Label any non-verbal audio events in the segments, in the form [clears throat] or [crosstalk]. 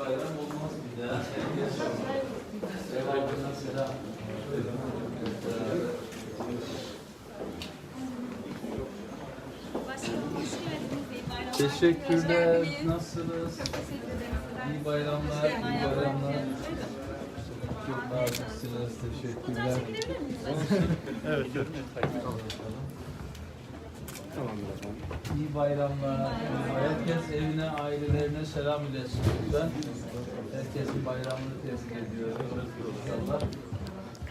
Bayram olmaz bir daha. Selam. Teşekkürler. Nasılsınız? İyi bayramlar, iyi bayramlar. Çok naziksiniz. Teşekkürler. [laughs] Evet, görünüyor. İyi bayramlar. Herkes evine, ailelerine selam iletsin lütfen. Herkesin bayramını tebrik ediyoruz. İnşallah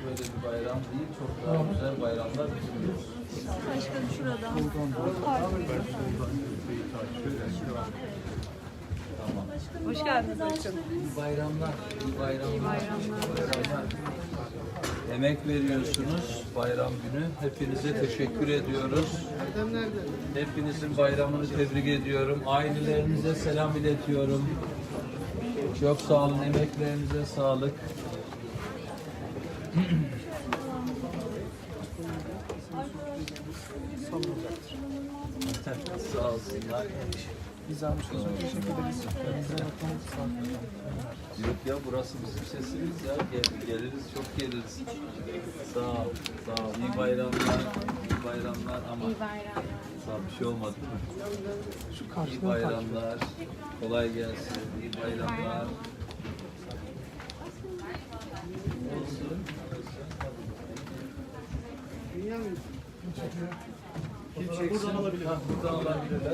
böyle bir bayram değil, çok daha güzel bayramlar düşünüyoruz. Başkanım şurada. Tamam. Hoş geldiniz başkanım. İyi bayramlar, iyi bayramlar. İyi bayramlar. Emek veriyorsunuz bayram günü. Hepinize teşekkür ediyoruz. Hepinizin bayramını tebrik ediyorum. Ailelerinize selam iletiyorum. Çok sağ olun, emeklerinize sağlık. [clears throat] sağ olsunlar. Biz almışız. Teşekkür ederiz. Yok ya burası bizim sesimiz ya. Gel, geliriz çok geliriz. Sağ ol, sağ ol. İyi bayramlar, iyi bayramlar ama İyi bayramlar. sağ ol, bir şey olmadı değil mi? Şu İyi karşıdan bayramlar, kolay gelsin, iyi bayramlar. Olsun. Kim çeksin? Buradan alabilir. Ha, buradan alabilirler.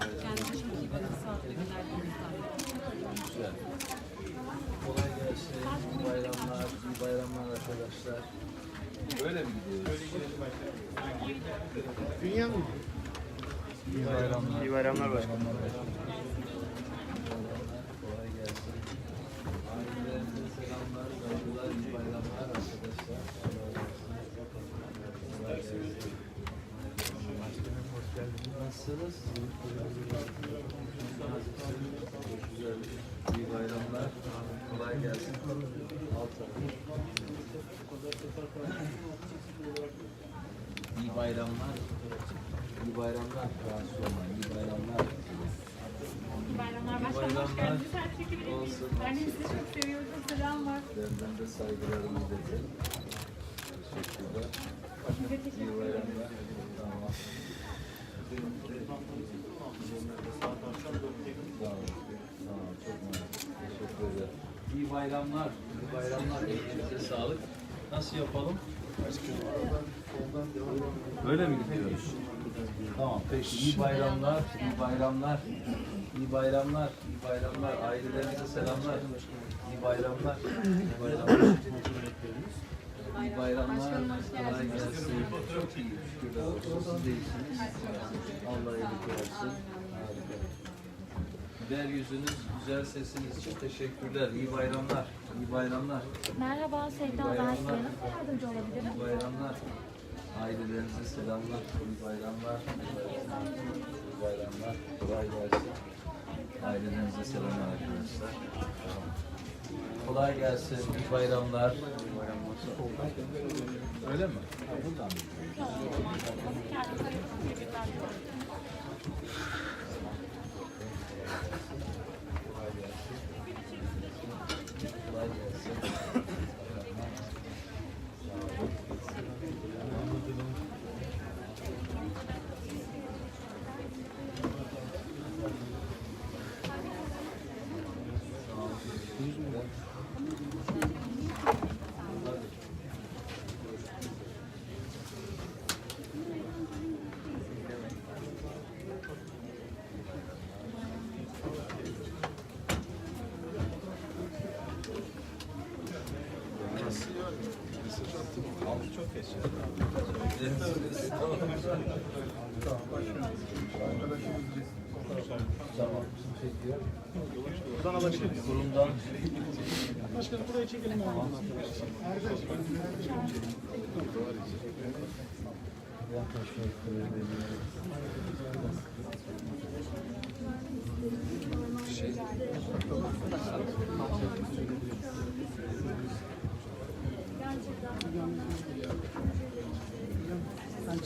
Nasılsınız? İyi. Güzel. Kolay gelsin. İyi bayramlar. İyi bayramlar arkadaşlar. Böyle mi gidiyoruz? Dünya mı? İyi bayramlar. İyi bayramlar başkanım. Kolay gelsin. Ailelerinize selamlar, saygılar, bayramlar arkadaşlar. Nasılsınız? Güzel. İyi bayramlar. Kolay gelsin. Alt. İyi bayramlar. İyi bayramlar. İyi bayramlar. İyi bayramlar. Başkanım hoş geldiniz. Her. Ben de sizi çok seviyorum. Selam var. Benden de saygılarımı iletin. Teşekkürler. İyi bayramlar. Tamam. İyi bayramlar. İyi bayramlar. Elinize sağlık. Nasıl yapalım? Böyle mi gidiyoruz? Tamam peki. İyi bayramlar. İyi bayramlar. İyi bayramlar. İyi bayramlar. Ailelerinize selamlar. İyi bayramlar. İyi bayramlar. İyi bayramlar. Kolay gelsin. Çok iyi. Şükürler olsun. Siz de iyisiniz. Allah iyilik versin. Harika. Güler yüzünüz, güzel sesiniz için teşekkürler. İyi bayramlar. İyi bayramlar. Merhaba Sevda ben size nasıl yardımcı olabilirim? İyi bayramlar. Ailelerinize selamlar. İyi bayramlar. İyi bayramlar. Kolay gelsin. Ailelerinize selamlar arkadaşlar. Kolay gelsin. İyi bayramlar. Öyle mi? Buradan mı? çok geç ya. Tamam başlıyoruz. Arkadaşımız Tamam. Buradan alabilir miyiz? Kurumdan. Başkanım buraya çekelim. Arkadaşlar. Şey.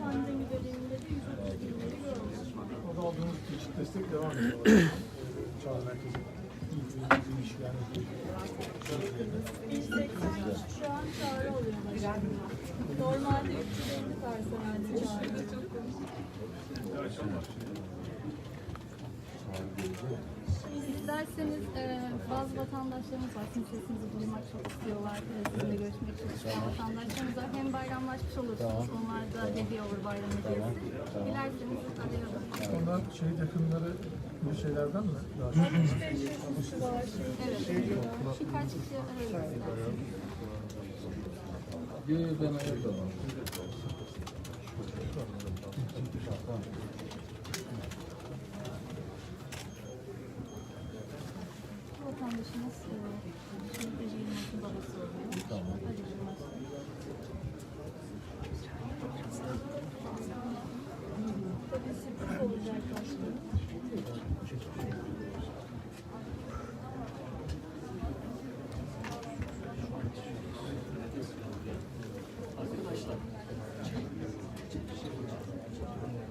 Pandemi döneminde de 130 binleri görmüş. O da aldığımız çeşit destek devam ediyor. Çağrı merkezi. İyi iş yani. 183 şu an çağrı oluyor başkanım. Normalde 350 personeldi çağrı. İsterseniz e, bazı vatandaşlarımız var. Sizin sesinizi duymak çok istiyorlar. E, sizinle görüşmek çok isteyen vatandaşlarımız var. Hem bayramlaşmış olursunuz. Onlar da hediye olur bayram hediyesi. Dilerseniz arayalım. Onlar şehit yakınları bu şeylerden mi? Daha çok? 65 yaş üstü var. Şey, Evet. Birkaç kişi arayalım yo, ben ayırdım. Vatandaşımız e, şehit Ece'nin babası oluyor. Tamam. Sürpriz olacak başkanım.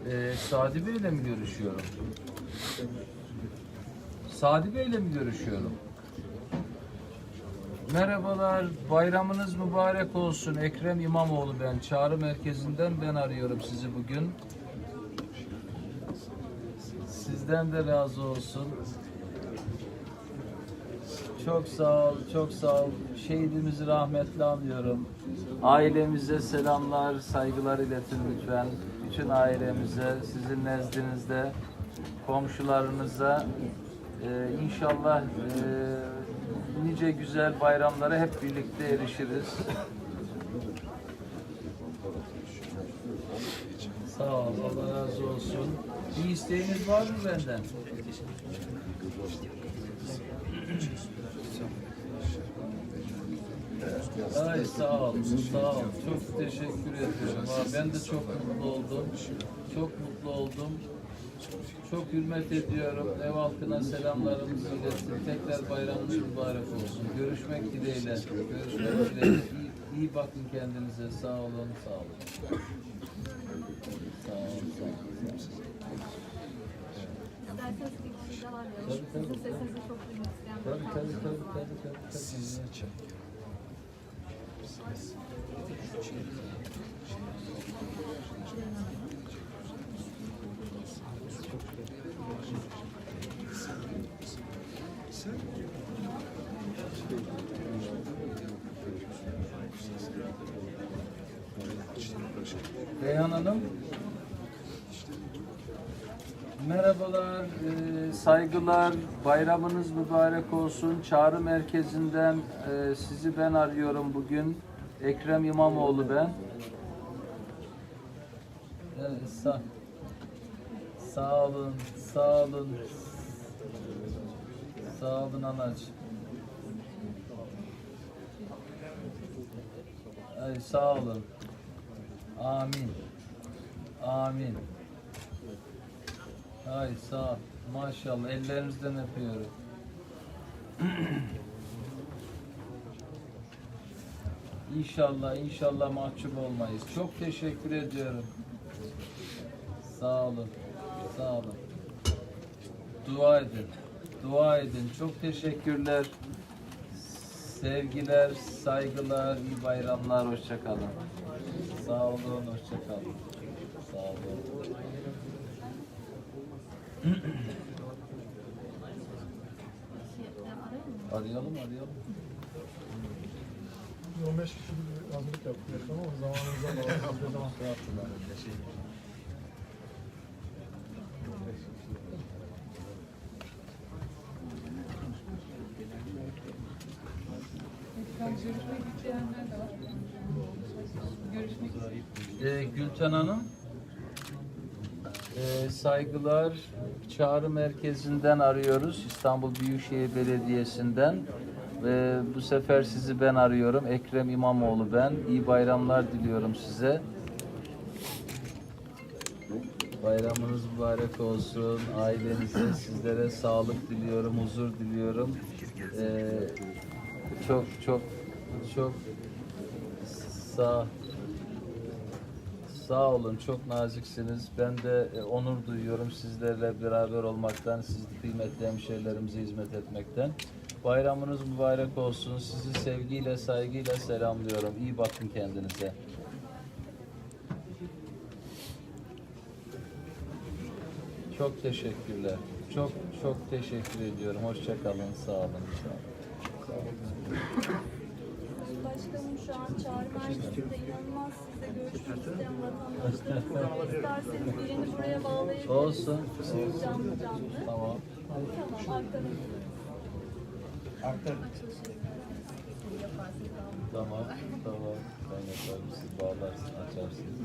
Ee, Sadi Bey'le mi görüşüyorum? Sadi Bey'le mi görüşüyorum? Merhabalar, bayramınız mübarek olsun. Ekrem İmamoğlu ben. Çağrı merkezinden ben arıyorum sizi bugün. Sizden de razı olsun. Çok sağ ol, çok sağ ol. Şehidimizi rahmetle anıyorum. Ailemize selamlar, saygılar iletin lütfen. Bütün ailemize, sizin nezdinizde, komşularınıza e, inşallah e, nice güzel bayramlara hep birlikte erişiriz. Sağ ol, Allah razı olsun. Bir isteğiniz var mı benden? Ay sağ ol, sağ ol. Çok teşekkür ediyorum. Ben de çok mutlu oldum. Çok mutlu oldum. Çok hürmet ediyorum. Ev halkına selamlarımızı iletin. Tekrar bayramınız mübarek olsun. Görüşmek dileğiyle. Görüşmek dileğiyle. İyi, iyi bakın kendinize. Sağ olun, sağ olun. Sağ olun, sağ olun. İsterseniz bir kişi daha arayalım. Tabii, tabii, Sizin sesinizi çok duymak isteyen Tabii tabii tabii vatandaşlarımız var. tabii tabii. tabii. Reyhan Hanım. Merhabalar, e, saygılar, bayramınız mübarek olsun. Çağrı merkezinden e, sizi ben arıyorum bugün. Ekrem İmamoğlu ben. Evet, sağ, sağ olun, sağ olun. Sağ olun anacığım. Ay, sağ olun. Amin. Amin. Ay sağ ol. Maşallah ellerinizden öpüyorum. İnşallah inşallah mahcup olmayız. Çok teşekkür ediyorum. Sağ olun. Sağ olun. Dua edin. Dua edin. Çok teşekkürler. Sevgiler, saygılar, iyi bayramlar, hoşça kalın. Sağ olun, hoşça kalın. Sağ olun. [clears throat] Arayalım, arayalım. 15 kişi bir hazırlık yaptık ama zamanımızdan da az bir zaman. Şey yaptılar, şey. Ee, Gülten Hanım, ee, saygılar çağrı merkezinden arıyoruz İstanbul Büyükşehir Belediyesi'nden. Ve bu sefer sizi ben arıyorum. Ekrem İmamoğlu ben. İyi bayramlar diliyorum size. Bayramınız mübarek olsun. Ailenize, sizlere sağlık diliyorum, huzur diliyorum. Ee, çok çok çok sağ Sağ olun, çok naziksiniz. Ben de e, onur duyuyorum sizlerle beraber olmaktan, siz kıymetli hemşehrilerimize hizmet etmekten. Bayramınız mübarek olsun. Sizi sevgiyle, saygıyla selamlıyorum. İyi bakın kendinize. Çok teşekkürler. Çok çok teşekkür ediyorum. Hoşça kalın. Sağ olun. Sağ olun. Başkanım şu an çağrı merkezinde inanılmaz sizle görüşmek isteyen vatandaşlarımız var. İsterseniz birini buraya bağlayabiliriz. Olsun. Canlı canlı. Tamam. Tamam arkadan. Tamam. Tamam. Ben yaparım. Siz bağlarsın, açarsınız.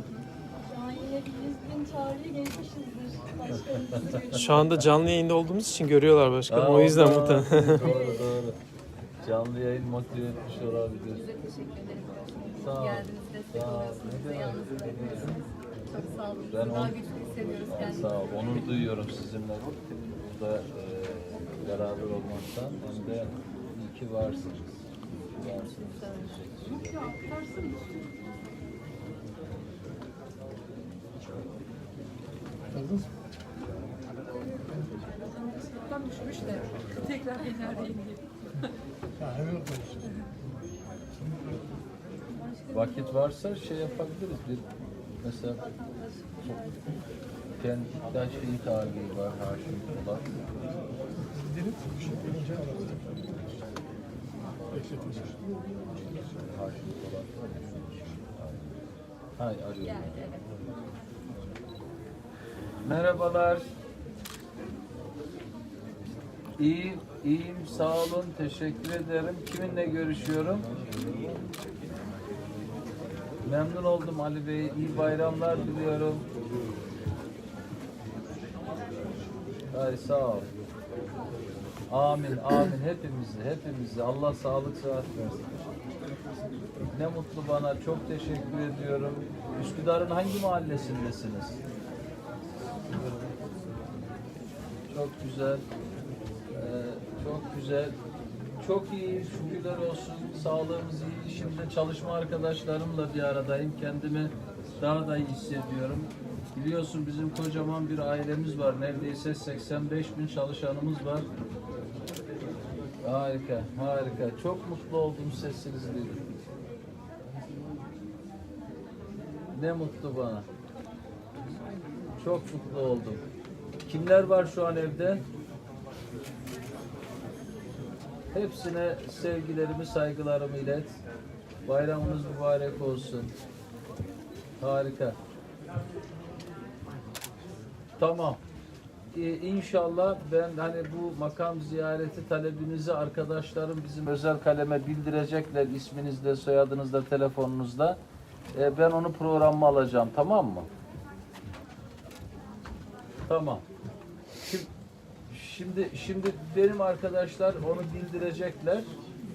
Şu an yine bir yüz bin çağrıya geçmişizdir. Başkanım sizi [laughs] Şu anda canlı yayında olduğumuz için görüyorlar başkanım. Aa, o yüzden doğru, muhtemelen. doğru doğru. Canlı yayın motive etmiş olabilir. Teşekkür ederim. Sağ ol. Geldiniz, destek Sağ ol. oluyorsunuz. Demek, yalnız. Çok sağ olun. Ben Daha on- güçlü hissediyoruz kendimizi. Sağ ol. Onur duyuyorum sizinle burada e, beraber olmaktan. Hem de iyi ki varsınız. İyi ki varsınız. Teşekkür ederim. Yazdınız mı? Ha, hemen konuşacağız. Vakit varsa şey yapabiliriz. Bir mesela Pendik'ten şehit ağabeyi var Haşim Polat. Haşim Polat. Hay arıyorum. Merhabalar. İyiyim, iyiyim. Sağ olun. Teşekkür ederim. Kiminle görüşüyorum? Memnun oldum Ali Bey. İyi bayramlar diliyorum. Hay sağ ol. Amin, amin. Hepimizi, hepimizi. Allah sağlık sıhhat versin. Ne mutlu bana. Çok teşekkür ediyorum. Üsküdar'ın hangi mahallesindesiniz? Çok güzel. Ee, çok güzel. Çok iyi. Şükürler olsun. Sağlığımız iyi. Şimdi çalışma arkadaşlarımla bir aradayım. Kendimi daha da iyi hissediyorum. Biliyorsun bizim kocaman bir ailemiz var. Neredeyse 85 bin çalışanımız var. Harika, harika. Çok mutlu oldum sesinizi duydum. Ne mutlu bana. Çok mutlu oldum. Kimler var şu an evde? Hepsine sevgilerimi, saygılarımı ilet. Bayramınız mübarek olsun. Harika. Tamam. Ee, inşallah ben hani bu makam ziyareti talebinizi arkadaşlarım bizim özel kaleme bildirecekler isminizle, soyadınızla, telefonunuzla. Ee, ben onu programıma alacağım. Tamam mı? Tamam. Şimdi, şimdi, benim arkadaşlar onu bildirecekler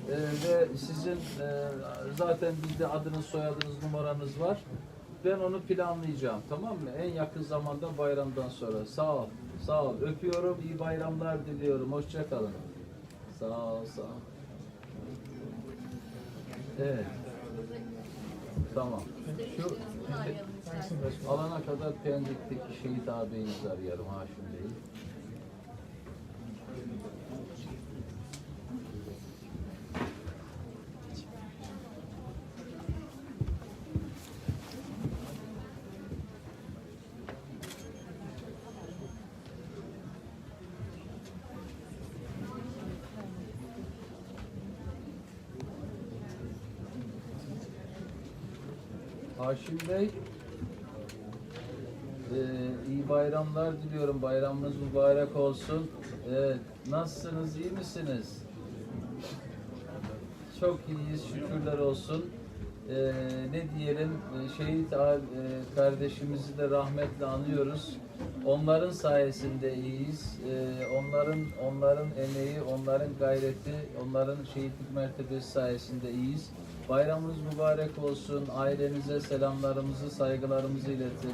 Ee, ve sizin e, zaten bizde adınız, soyadınız, numaranız var. Ben onu planlayacağım. Tamam mı? En yakın zamanda bayramdan sonra. Sağ ol. Sağ ol. Öpüyorum. İyi bayramlar diliyorum. Hoşça kalın. Sağ ol. Sağ ol. Evet. Tamam. Şu arayalım alana kadar Pendik'teki şehit ağabeyimizi arıyorum Haşim Bey'i. Haşim Bey, ee, iyi bayramlar diliyorum. Bayramınız mübarek olsun. Evet, nasılsınız, iyi misiniz? Çok iyiyiz, şükürler olsun. Ee, ne diyelim, ee, şehit ee, kardeşimizi de rahmetle anıyoruz. Onların sayesinde iyiyiz. Ee, onların onların emeği, onların gayreti, onların şehitlik mertebesi sayesinde iyiyiz. Bayramınız mübarek olsun. Ailenize selamlarımızı, saygılarımızı iletin.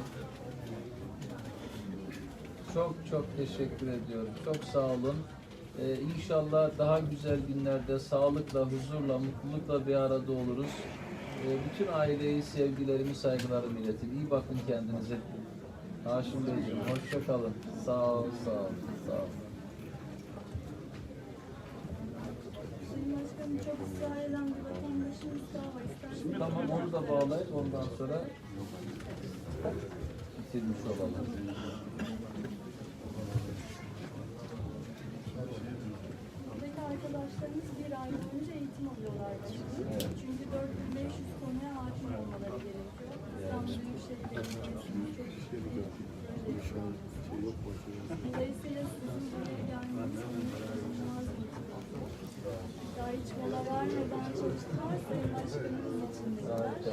Çok çok teşekkür ediyorum. Çok sağ olun. Ee, inşallah daha güzel günlerde sağlıkla, huzurla, mutlulukla bir arada oluruz. Ee, bütün aileyi sevgilerimi, saygılarımı iletin. İyi bakın kendinize. Haşim Beyciğim, hoşça kalın. Sağ ol, sağ ol, sağ ol. Başkanım çok ısrar eden Tamam onu da bağlayıp ondan sonra bitirmiş olalım. Buradaki arkadaşlarımız bir ay boyunca eğitim alıyorlar. Evet. Çünkü 4500 konuya hakim olmaları gerekiyor. İstanbul Büyükşehir Belediyesi'nin çok Dolayısıyla sizin buraya gelmeniz Daha hiç mola vermeden çalıştılar. Sayın Başkanımız içindekiler. Harika.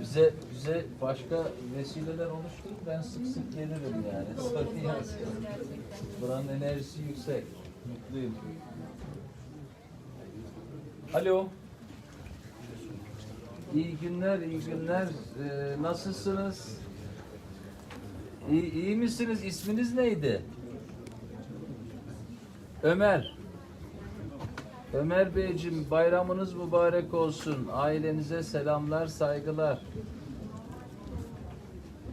Bize bize başka vesileler oluşturun. Ben sık sık gelirim yani. Sorun yok. Buranın enerjisi yüksek. Mutluyum. Alo. İyi günler, iyi günler. Ee, nasılsınız? İyi, iyi misiniz? İsminiz neydi? Ömer. Ömer Beyciğim bayramınız mübarek olsun. Ailenize selamlar, saygılar.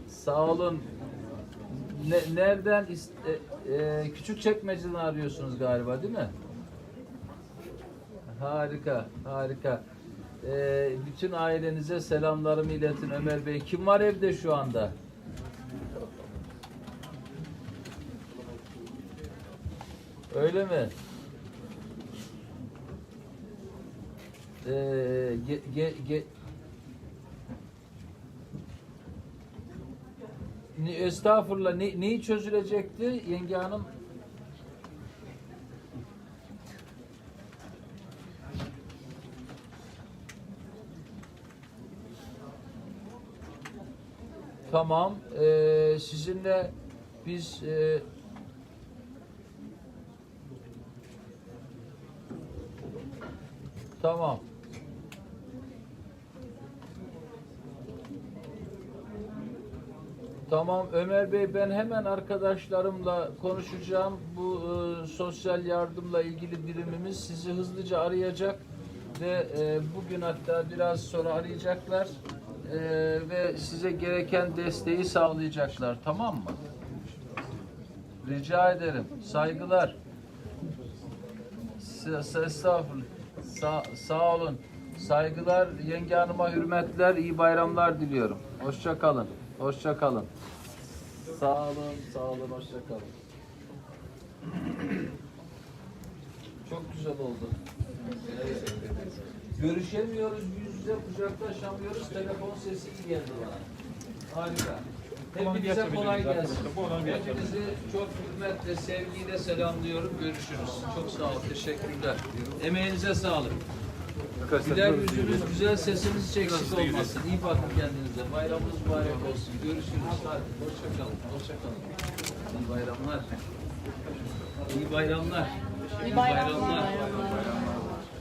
Sağ olun. Ne, nereden e, e, küçük çekmeceden arıyorsunuz galiba değil mi? Harika, harika. E, bütün ailenize selamlarımı iletin Ömer Bey. Kim var evde şu anda? Öyle mi? Ee, ge, ge, ge, estağfurullah ne, neyi çözülecekti yenge hanım? Tamam. Ee, sizinle biz e, Tamam. Tamam Ömer Bey ben hemen arkadaşlarımla konuşacağım. Bu e, sosyal yardımla ilgili birimimiz sizi hızlıca arayacak ve e, bugün hatta biraz sonra arayacaklar e, ve size gereken desteği sağlayacaklar. Tamam mı? Rica ederim. Saygılar. Estağfurullah. Sa sağ olun. Saygılar, yenge hanıma hürmetler, iyi bayramlar diliyorum. Hoşça kalın. Hoşça kalın. Sağ olun, sağ olun, hoşça kalın. Çok güzel oldu. Evet. Görüşemiyoruz, yüz yüze kucaklaşamıyoruz. Telefon sesi iyi geldi bana. Harika. Hepinize kolay gelsin. Hepinizi çok hürmetle, sevgiyle selamlıyorum. Görüşürüz. Çok sağ olun. Teşekkürler. Emeğinize sağlık. Güler yüzünüz, güzel sesiniz hiç eksik olmasın. İyi bakın kendinize. Bayramınız mübarek olsun. Görüşürüz. Hadi. Hoşça kalın. Hoşça kalın. İyi bayramlar. İyi bayramlar. İyi bayramlar.